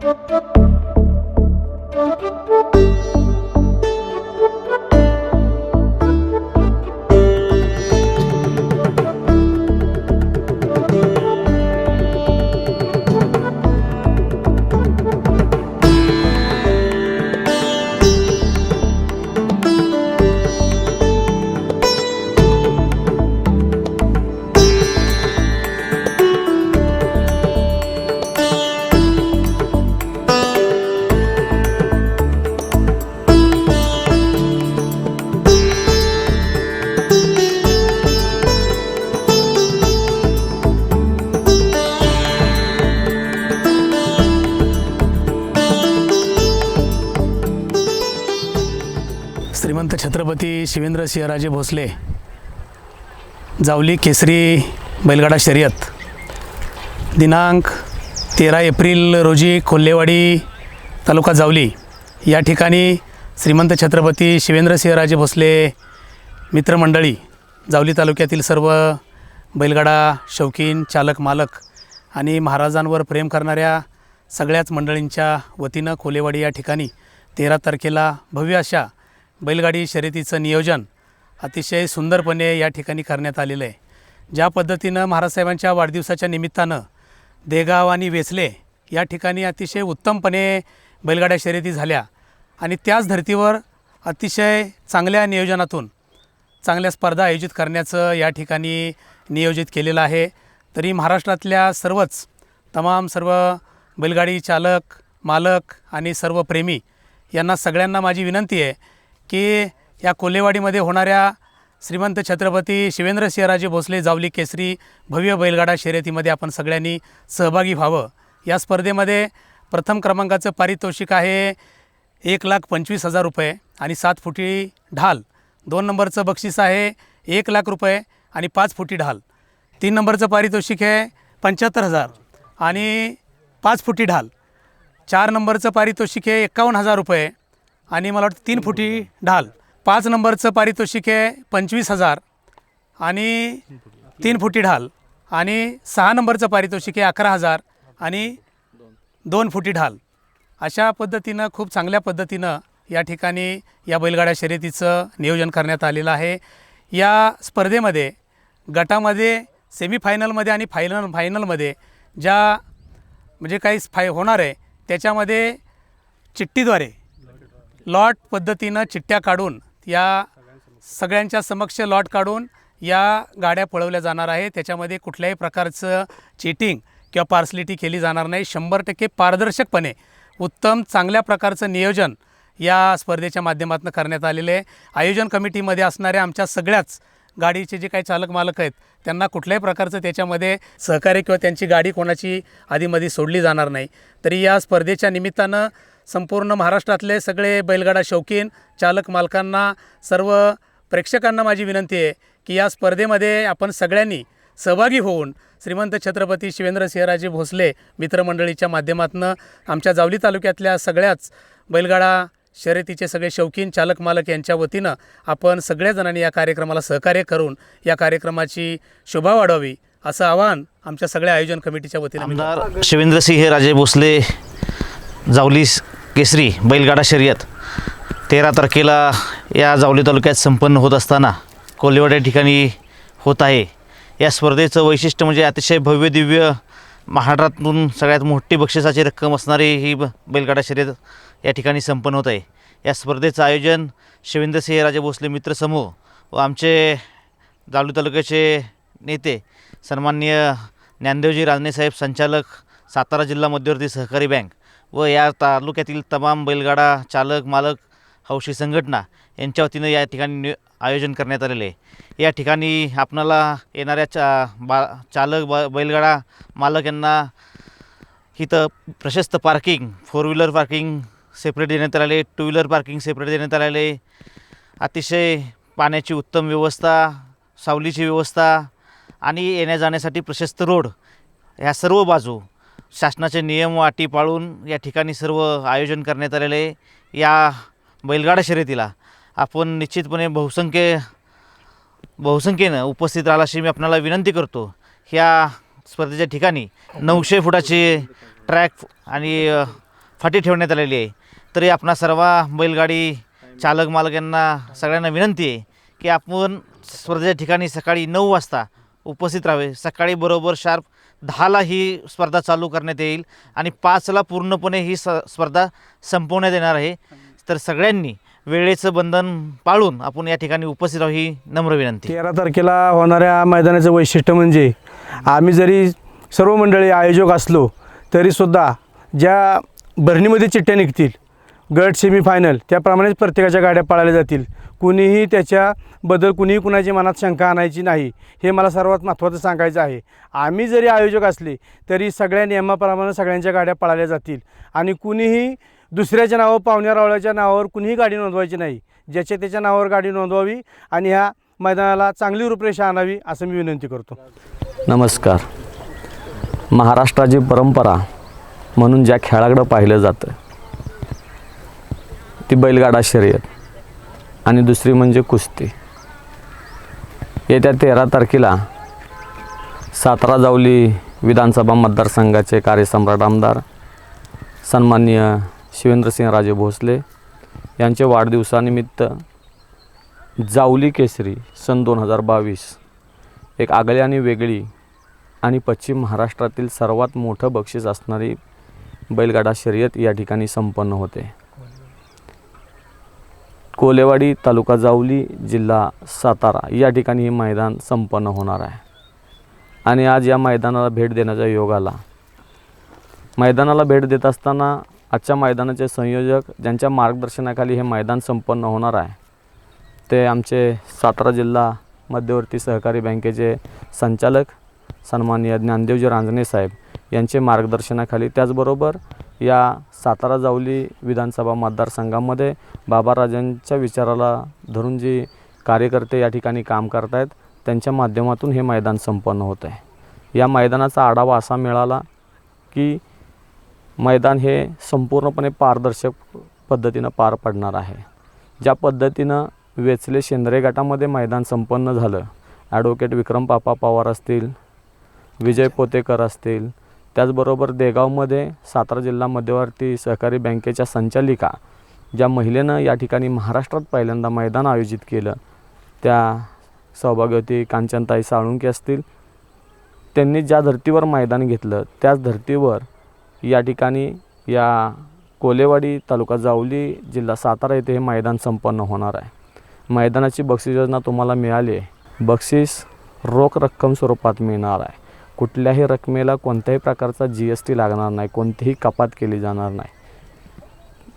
Thank you. श्रीमंत छत्रपती शिवेंद्र सिंहराजे भोसले जावली केसरी बैलगाडा शर्यत. दिनांक तेरा एप्रिल रोजी कोल्हेवाडी तालुका जावली. या ठिकाणी श्रीमंत छत्रपती शिवेंद्र सिंहराजे भोसले मित्रमंडळी जावली तालुक्यातील सर्व बैलगाडा शौकीन चालक मालक आणि महाराजांवर प्रेम करणाऱ्या सगळ्याच मंडळींच्या वतीनं कोलेवाडी या ठिकाणी तेरा तारखेला भव्य अशा बैलगाडी शर्यतीचं नियोजन अतिशय सुंदरपणे या ठिकाणी करण्यात आलेलं आहे. ज्या पद्धतीनं महाराजसाहेबांच्या वाढदिवसाच्या निमित्तानं देगाव आणि वेसले या ठिकाणी अतिशय उत्तमपणे बैलगाड्या शर्यती झाल्या आणि त्याच धर्तीवर अतिशय चांगल्या नियोजनातून चांगल्या स्पर्धा आयोजित करण्याचं या ठिकाणी नियोजित केलेलं आहे. तरी महाराष्ट्रातल्या सर्वच तमाम सर्व बैलगाडी चालक मालक आणि सर्व प्रेमी यांना सगळ्यांना माझी विनंती आहे की या कोल्हेवाडीमध्ये होणाऱ्या श्रीमंत छत्रपती शिवेंद्र सिंहराजे भोसले जावली केसरी भव्य बैलगाडा शर्यतीमध्ये आपण सगळ्यांनी सहभागी व्हावं. या स्पर्धेमध्ये प्रथम क्रमांकाचं पारितोषिक आहे एक लाख पंचवीस हजार रुपये आणि सात फुटी ढाल. दोन नंबरचं बक्षीस आहे एक लाख रुपये आणि पाच फुटी ढाल. तीन नंबरचं पारितोषिक आहे पंच्याहत्तर हजार आणि पाच फुटी ढाल. चार नंबरचं पारितोषिक आहे एकावन्न हजार रुपये आणि मला वाटतं तीन फुटी ढाल. पाच नंबरचं पारितोषिक आहे पंचवीस हजार. आणि तीन फुटी ढाल. आणि सहा नंबरचं पारितोषिक आहे अकरा हजार. आणि दोन फुटी ढाल. अशा पद्धतीनं खूप चांगल्या पद्धतीनं या ठिकाणी या बैलगाड्या शर्यतीचं नियोजन करण्यात आलेलं आहे. या स्पर्धेमध्ये गटामध्ये सेमीफायनलमध्ये आणि फायनल फायनलमध्ये ज्या म्हणजे काही फाय होणार आहे त्याच्यामध्ये चिठ्ठीद्वारे लॉट पद्धतीनं चिठ्ठ्या काढून या सगळ्यांच्या समक्ष लॉट काढून या गाड्या पळवल्या जाणार आहे त्याच्यामध्ये कुठल्याही प्रकारचं चिटिंग किंवा पार्सलिटी केली जाणार नाही. शंभर टक्के पारदर्शकपणे उत्तम चांगल्या प्रकारचं नियोजन या स्पर्धेच्या माध्यमातून करण्यात आलेले आहे. आयोजन कमिटीमध्ये असणाऱ्या आमच्या सगळ्याच गाडीचे जे काही चालक मालक आहेत त्यांना कुठल्याही प्रकारचं त्याच्यामध्ये सहकार्य किंवा त्यांची गाडी कोणाची आधीमध्ये सोडली जाणार नाही. तरी या स्पर्धेच्या निमित्तानं संपूर्ण महाराष्ट्रातले सगळे बैलगाडा शौकीन चालक मालकांना सर्व प्रेक्षकांना माझी विनंती आहे की या स्पर्धेमध्ये आपण सगळ्यांनी सहभागी होऊन श्रीमंत छत्रपती शिवेंद्रसिंहराजे भोसले मित्रमंडळीच्या माध्यमातून आमच्या जावली तालुक्यातल्या सगळ्याच बैलगाडा शर्यतीचे सगळे शौकीन चालक मालक यांच्या वतीनं आपण सगळ्या जणांनी या कार्यक्रमाला सहकार्य करून या कार्यक्रमाची शोभा वाढवावी असं आवाहन आमच्या सगळ्या आयोजन कमिटीच्या वतीनं आमदार शिवेंद्रसिंह राजे भोसले जावली केसरी बैलगाडा शर्यत. तेरा तारखेला या जावली तालुक्यात संपन्न होत असताना कोल्हेवाड या ठिकाणी होत आहे. या स्पर्धेचं वैशिष्ट्य म्हणजे अतिशय भव्य दिव्य महाराष्ट्रातून सगळ्यात मोठी बक्षिसाची रक्कम असणारी ही ब बैलगाडा शर्यत या ठिकाणी संपन्न होत आहे. या स्पर्धेचं आयोजन शिवेंद्रसिंह राजे भोसले मित्रसमूह व आमचे जावली तालुक्याचे नेते सन्माननीय ज्ञानदेवजी राजनेसाहेब संचालक सातारा जिल्हा मध्यवर्ती सहकारी बँक व या तालुक्यातील तमाम बैलगाडा चालक मालक हौशी संघटना यांच्या वतीनं या ठिकाणी आयोजन करण्यात आलेले आहे. या ठिकाणी आपणाला येणाऱ्या चा बा चालक ब बैलगाडा मालक यांना इथं प्रशस्त parking four wheeler parking separate देण्यात आले टू व्हीलर पार्किंग सेपरेट देण्यात आले अतिशय पाण्याची उत्तम व्यवस्था सावलीची व्यवस्था आणि येण्या जाण्यासाठी प्रशस्त रोड ह्या सर्व बाजू शासनाचे नियम व अटी पाळून या ठिकाणी सर्व आयोजन करण्यात आलेले आहे. या बैलगाडा शर्यतीला आपण निश्चितपणे बहुसंख्य बहुसंख्येनं उपस्थित राहिला अशी मी आपणाला विनंती करतो. ह्या स्पर्धेच्या ठिकाणी नऊशे फुटाची ट्रॅक आणि फाटी ठेवण्यात आलेली आहे. तरी आपणा सर्व बैलगाडी चालक मालक यांना सगळ्यांना विनंती आहे की आपण स्पर्धेच्या ठिकाणी सकाळी नऊ वाजता उपस्थित राहावे. सकाळी बरोबर शार्प दहाला ही स्पर्धा चालू करण्यात येईल आणि पाचला पूर्णपणे ही स स्पर्धा संपवण्यात येणार आहे. तर सगळ्यांनी वेळेचं बंधन पाळून आपण या ठिकाणी उपस्थित राहू ही नम्र विनंती. तेरा तारखेला होणाऱ्या मैदानाचं वैशिष्ट्य म्हणजे आम्ही जरी सर्व मंडळी आयोजक असलो तरीसुद्धा ज्या भरणीमध्ये चिठ्ठ्या निघतील गट सेमीफायनल त्याप्रमाणेच प्रत्येकाच्या गाड्या पाळल्या जातील. कुणीही त्याच्याबद्दल कुणीही कुणाची मनात शंका आणायची नाही. हे मला सर्वात महत्त्वाचं सांगायचं आहे. आम्ही जरी आयोजक असले तरी सगळ्या नियमाप्रमाणे सगळ्यांच्या गाड्या पळाल्या जातील. आणि कुणीही दुसऱ्याच्या नावावर पाहुण्या रावळ्याच्या नावावर कुणीही गाडी नोंदवायची नाही. ज्याच्या त्याच्या नावावर गाडी नोंदवावी आणि ह्या मैदानाला चांगली रूपरेषा आणावी असं मी विनंती करतो. नमस्कार. महाराष्ट्राची परंपरा म्हणून ज्या खेळाकडं पाहिलं जातं ती बैलगाडा शर्यत. आणि दुसरी म्हणजे कुस्ती. येत्या तेरा तारखेला सातारा जावली विधानसभा मतदारसंघाचे कार्यसम्राट आमदार सन्माननीय शिवेंद्रसिंहराजे भोसले यांच्या वाढदिवसानिमित्त जावली केसरी सन दोन हजार बावीस एक आगळी आणि वेगळी आणि पश्चिम महाराष्ट्रातील सर्वात मोठं बक्षीस असणारी बैलगाडा शर्यत या ठिकाणी संपन्न होते. कोलेवाडी तालुका जावली जिल्हा सातारा. या ठिकाणी हे मैदान संपन्न होणार आहे. आणि आज या मैदानाला भेट देण्याचा योग आला. मैदानाला भेट देत असताना आजच्या मैदानाचे संयोजक ज्यांच्या मार्गदर्शनाखाली हे मैदान संपन्न होणार आहे ते आमचे सातारा जिल्हा मध्यवर्ती सहकारी बँकेचे संचालक सन्माननीय ज्ञानदेवजी रांजणे साहेब यांचे मार्गदर्शनाखाली. त्याचबरोबर या सातारा जावली विधानसभा मतदारसंघामध्ये बाबाराजांच्या विचाराला धरून जी कार्यकर्ते या ठिकाणी काम करत आहेत त्यांच्या माध्यमातून हे मैदान संपन्न होत आहे या मैदानाचा आढावा असा मिळाला की मैदान हे संपूर्णपणे पारदर्शक पद्धतीनं पार पडणार आहे. ज्या पद्धतीनं वेचले शेंद्रे गटामध्ये मैदान संपन्न झालं ॲडव्होकेट विक्रम पापा पवार असतील विजय पोतेकर असतील त्याचबरोबर देगावमध्ये सातारा जिल्हा मध्यवर्ती सहकारी बँकेच्या संचालिका ज्या महिलेनं या ठिकाणी महाराष्ट्रात पहिल्यांदा मैदान आयोजित केलं त्या सौभाग्यवती कांचनताई साळुंके असतील त्यांनी ज्या धर्तीवर मैदान घेतलं त्याच धर्तीवर या ठिकाणी या कोलेवाडी तालुका जावली जिल्हा सातारा येथे हे मैदान संपन्न होणार आहे. मैदानाची बक्षीस योजना तुम्हाला मिळाली आहे. बक्षीस रोख रक्कम स्वरूपात मिळणार आहे. कुठल्याही रकमेला कोणत्याही प्रकारचा जी एस टी लागणार नाही कोणतीही कपात केली जाणार नाही.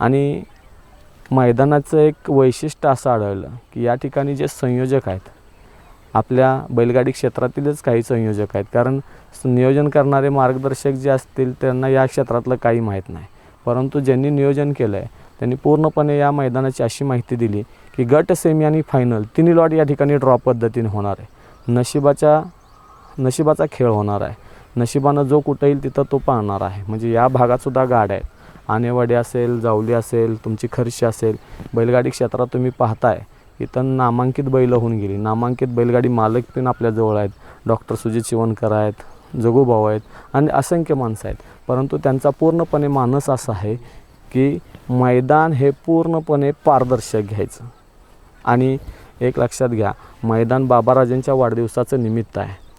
आणि मैदानाचं एक वैशिष्ट्य असं आढळलं की या ठिकाणी जे संयोजक आहेत आपल्या बैलगाडी क्षेत्रातीलच काही संयोजक आहेत. कारण नियोजन करणारे मार्गदर्शक जे असतील त्यांना या क्षेत्रातलं काही माहीत नाही. परंतु ज्यांनी नियोजन केलं आहे त्यांनी पूर्णपणे या मैदानाची अशी माहिती दिली की गट सेमी आणि फायनल तिन्ही लॉट या ठिकाणी ड्रॉ पद्धतीने होणार आहे. नशिबाच्या नशिबाचा खेळ होणार आहे. नशिबानं जो कुठं येईल तिथं तो पाहणार आहे. म्हणजे या भागातसुद्धा गाड्या आहेत. आनेवाडी असेल जावली असेल तुमची खर्शी असेल बैलगाडी क्षेत्रात तुम्ही पाहताय. इथं नामांकित बैल होऊन गेली. नामांकित बैलगाडी मालक पण आपल्याजवळ आहेत. डॉक्टर सुजित शिवणकर आहेत जगूभाऊ आहेत आणि असंख्य माणसं आहेत. परंतु त्यांचा पूर्णपणे मानस असा आहे की मैदान हे पूर्णपणे पारदर्शक घ्यायचं. आणि एक लक्षात घ्या मैदान बाबाराजांच्या वाढदिवसाचं निमित्त आहे.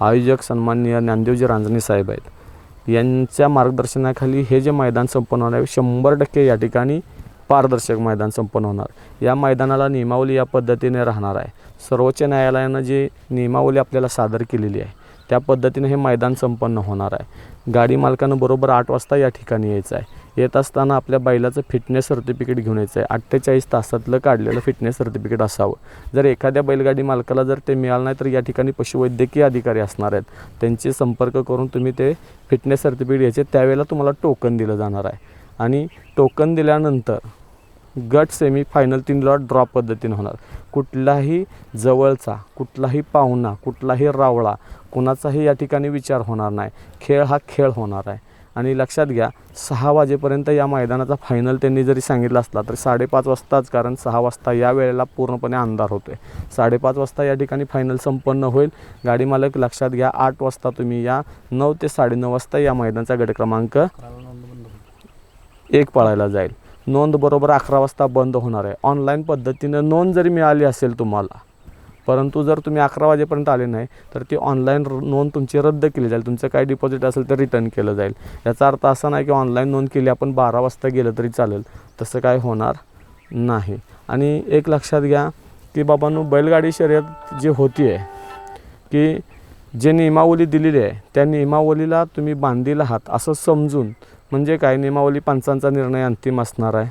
आयोजक सन्माननीय ज्ञानदेवजी रांजणे साहेब आहेत. यांच्या मार्गदर्शनाखाली हे जे मैदान संपन्न होणार आहे शंभर टक्के या ठिकाणी पारदर्शक मैदान संपन्न होणार. या मैदानाला नियमावली या पद्धतीने राहणार आहे. सर्वोच्च न्यायालयानं जी नियमावली आपल्याला सादर केलेली आहे त्या पद्धतीने हे मैदान संपन्न होणार आहे. गाडी मालकानं बरोबर आठ वाजता या ठिकाणी यायचं आहे. येत असताना आपल्या बैलाचं फिटनेस सर्टिफिकेट घेऊन यायचं आहे अठ्ठेचाळीस तासातलं काढलेलं फिटनेस सर्टिफिकेट असावं. जर एखाद्या बैलगाडी मालकाला जर ते मिळालं नाही तर या ठिकाणी पशुवैद्यकीय अधिकारी असणार आहेत. त्यांचे संपर्क करून तुम्ही ते फिटनेस सर्टिफिकेट घ्यायचे. त्यावेळेला तुम्हाला टोकन दिलं जाणार आहे. आणि टोकन दिल्यानंतर गट सेमी फायनल तीन लॉट ड्रॉप पद्धतीने होणार. कुठलाही जवळचा कुठलाही पाहुणा कुठलाही रावळा कुणाचाही या ठिकाणी विचार होणार नाही. खेळ हा खेळ होणार आहे. आणि लक्षात घ्या सहा वाजेपर्यंत या मैदानाचा फायनल त्यांनी जरी सांगितला असला तर साडेपाच वाजताच कारण सहा वाजता या वेळेला पूर्णपणे अंधार होतो आहे साडेपाच वाजता या ठिकाणी फायनल संपन्न होईल. गाडी मालक लक्षात घ्या आठ वाजता तुम्ही या नऊ ते साडेनऊ वाजता या मैदानाचा गट क्रमांक एक पळायला जाईल. नोंद बरोबर अकरा वाजता बंद होणार आहे. ऑनलाईन पद्धतीनं नोंद जरी मिळाली असेल तुम्हाला परंतु जर तुम्ही अकरा वाजेपर्यंत आले नाही तर ती ऑनलाईन नोंद तुमची रद्द केली जाईल. तुमचं काय डिपॉझिट असेल तर रिटर्न केलं जाईल. याचा अर्थ असा नाही की ऑनलाईन नोंद केली आपण बारा वाजता गेलं तरी चालेल. तसं काय होणार नाही. आणि एक लक्षात घ्या की बाबांनो बैलगाडी शर्यत जी होती आहे की जे नियमावली दिलेली आहे त्या नियमावलीला तुम्ही बांधील आहात असं समजून म्हणजे काय? नियमावली पंचांचा निर्णय अंतिम असणार आहे.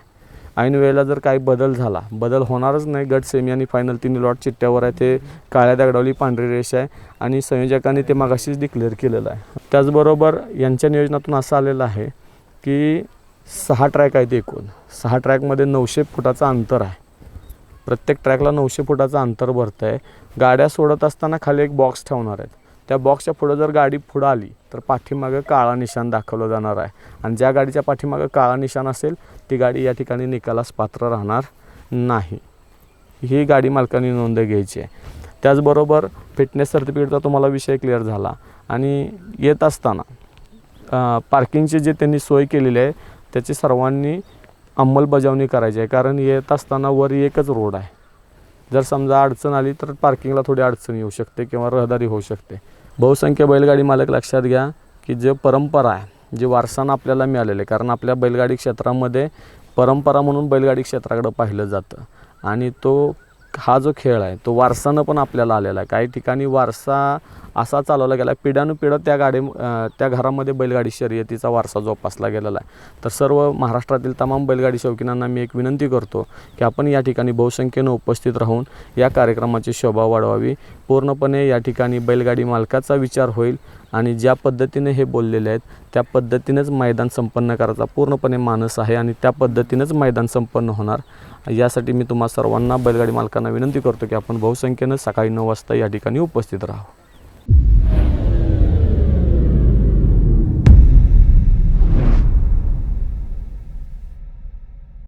ऐन वेळेला जर काही बदल झाला बदल होणारच नाही. गट सेमी आणि फायनल तिन्ही लॉट चिट्ट्यावर आहे. ते काळ्या दगडावली पांढरी रेष आहे आणि संयोजकांनी ते मागाशीच डिक्लेअर केलेलं आहे. त्याचबरोबर यांच्या नियोजनातून असं आलेलं आहे की सहा ट्रॅक आहेत एकूण. सहा ट्रॅकमध्ये नऊशे फुटाचं अंतर आहे. प्रत्येक ट्रॅकला नऊशे फुटाचं अंतर भरतं आहे गाड्या सोडत असताना खाली एक बॉक्स ठेवणार आहेत. त्या बॉक्सच्या पुढं जर गाडी पुढं आली तर पाठीमागं काळा निशाण दाखवलं जाणार आहे. आणि ज्या गाडीच्या पाठीमागं काळा निशाण असेल ती गाडी या ठिकाणी निकालास पात्र राहणार नाही. ही गाडी मालकाने नोंद घ्यायची आहे. त्याचबरोबर फिटनेस सर्टिफिकेटचा तुम्हाला विषय क्लिअर झाला. आणि येत असताना पार्किंगची जे त्यांनी सोय केलेली आहे त्याची सर्वांनी अंमलबजावणी करायची आहे. कारण येत असताना वर एकच रोड आहे. जर समजा अडचण आली तर पार्किंगला थोडी अडचण येऊ शकते किंवा रहदारी होऊ शकते. बहुसंख्य बैलगाडी मालक लक्षात घ्या की जे परंपरा आहे जे वारसानं आपल्याला मिळालेलं आहे कारण आपल्या बैलगाडी क्षेत्रामध्ये परंपरा म्हणून बैलगाडी क्षेत्राकडं पाहिलं जातं. आणि तो हा जो खेळ आहे तो वारसानं पण आपल्याला आलेला आहे. काही ठिकाणी वारसा असा चालवला गेला पिढ्यानुपिढं त्या गाडी त्या घरामध्ये बैलगाडी शर्यतीचा वारसा जोपासला गेलेला आहे. तर सर्व महाराष्ट्रातील तमाम बैलगाडी शौकीनांना मी एक विनंती करतो की आपण या ठिकाणी बहुसंख्येनं उपस्थित राहून या कार्यक्रमाची शोभा वाढवावी. पूर्णपणे या ठिकाणी बैलगाडी मालकाचा विचार होईल आणि ज्या पद्धतीने हे बोललेले आहेत त्या पद्धतीनेच मैदान संपन्न करायचा पूर्णपणे मानस आहे आणि त्या पद्धतीनेच मैदान संपन्न होणार. यासाठी मी तुम्हा सर्वांना बैलगाडी मालकांना विनंती करतो की आपण बहुसंख्येनं सकाळी नऊ वाजता या ठिकाणी उपस्थित राहू